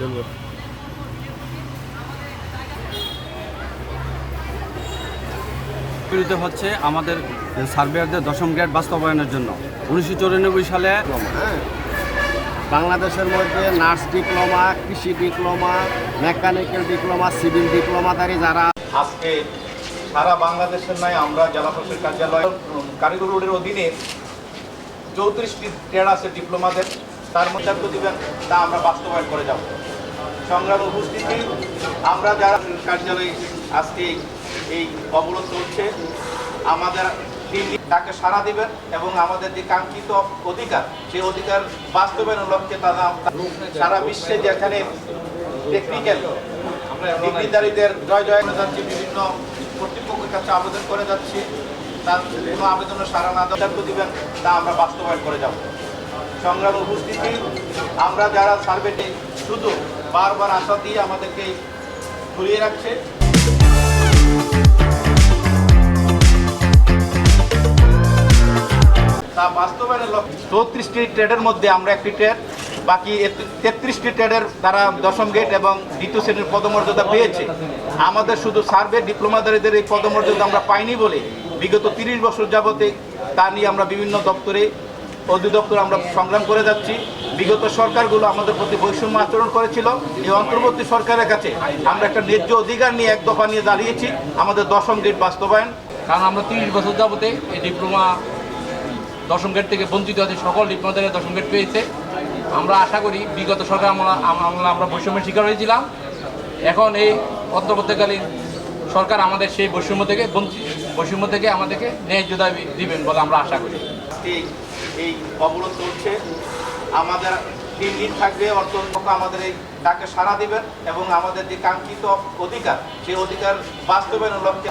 চলবো বিরুদ্ধে হচ্ছে আমাদের সার্ভেয়ারদের দশম গ্রেড বাস্তবায়নের জন্য। উনিশশো চৌরানব্বই সালে হ্যাঁ বাংলাদেশের মধ্যে নার্স ডিপ্লোমা কৃষি ডিপ্লোমা মেকানিক্যাল ডিপ্লোমা সিভিল ডিপ্লোমাধারী যারা আজকে সারা বাংলাদেশের নয় আমরা জেলা প্রশাসক কার্যালয় কারিগর রোডের অধীনে চৌত্রিশটি ট্রেড আছে ডিপ্লোমাদের তার মধ্যে দিবেন তা আমরা বাস্তবায়ন করে যাব। সংগ্রাম উপস্থিতি। আমরা যারা কার্যালয়ে আজকে এই অবরোধ চলছে আমাদের টিম তাকে সাড়া দিবেন এবং আমাদের যে কাঙ্ক্ষিত অধিকার, সেই অধিকার বাস্তবায়নের লক্ষ্যে তারা সারা বিশ্বে যেখানে টেকনিক্যাল ডিগ্রিধারীদের জয় জয় যাচ্ছি, বিভিন্ন কর্তৃপক্ষের কাছে আবেদন করে যাচ্ছি, তার কোনো আবেদনের সারা না দেওয়ার দিবেন, তা আমরা বাস্তবায়ন করে যাব। সংগ্রাম উপস্থিতি, আমরা যারা সার্ভেতে শুধু বারবার আশা দিয়ে আমাদেরকে ঝুলিয়ে রাখছে। তা বাস্তবায়নের চৌত্রিশটি ট্রেডের মধ্যে আমরা একটি ট্রেড, বাকি তেত্রিশটি ট্রেডের দ্বারা দশম গেট এবং দ্বিতীয় শ্রেণির পদমর্যাদা পেয়েছে। আমাদের শুধু সার্ভে ডিপ্লোমাদারীদের এই পদমর্যাদা আমরা পাইনি বলে বিগত তিরিশ বছর যাবতে তা নিয়ে আমরা বিভিন্ন দপ্তরে অধিদপ্তরে আমরা সংগ্রাম করে যাচ্ছি। বিগত সরকারগুলো আমাদের প্রতি বৈষম্য আচরণ করেছিল। এই অন্তর্বর্তী সরকারের কাছে আমরা একটা ন্যায্য অধিকার নিয়ে এক দফা নিয়ে দাঁড়িয়েছি। আমাদের দশম গেট বাস্তবায়ন। কারণ আমরা তিরিশ বছর যাবতে এই ডিপ্লোমা দশম গ্রেড থেকে বঞ্চিত আছে সকল ডিপ্লোমাদের দশম গ্রেড পেয়েছে। আমরা আশা করি বিগত সরকার আমরা আমরা আমরা বৈষম্যের শিকার হয়েছিলাম। এখন এই অন্তর্বর্তীকালীন সরকার আমাদের সেই বৈষম্য থেকে বঞ্চিত বৈষম্য থেকে আমাদেরকে ন্যায্য দাবি দিবেন বলে আমরা আশা করি। এই অবরোধ চলছে। আমাদের তিন দিন থাকবে অর্থপক্ষ আমাদের এই ডাকে সাড়া দিবেন এবং আমাদের যে কাঙ্ক্ষিত অধিকার, সেই অধিকার বাস্তবায়নের লক্ষ্যে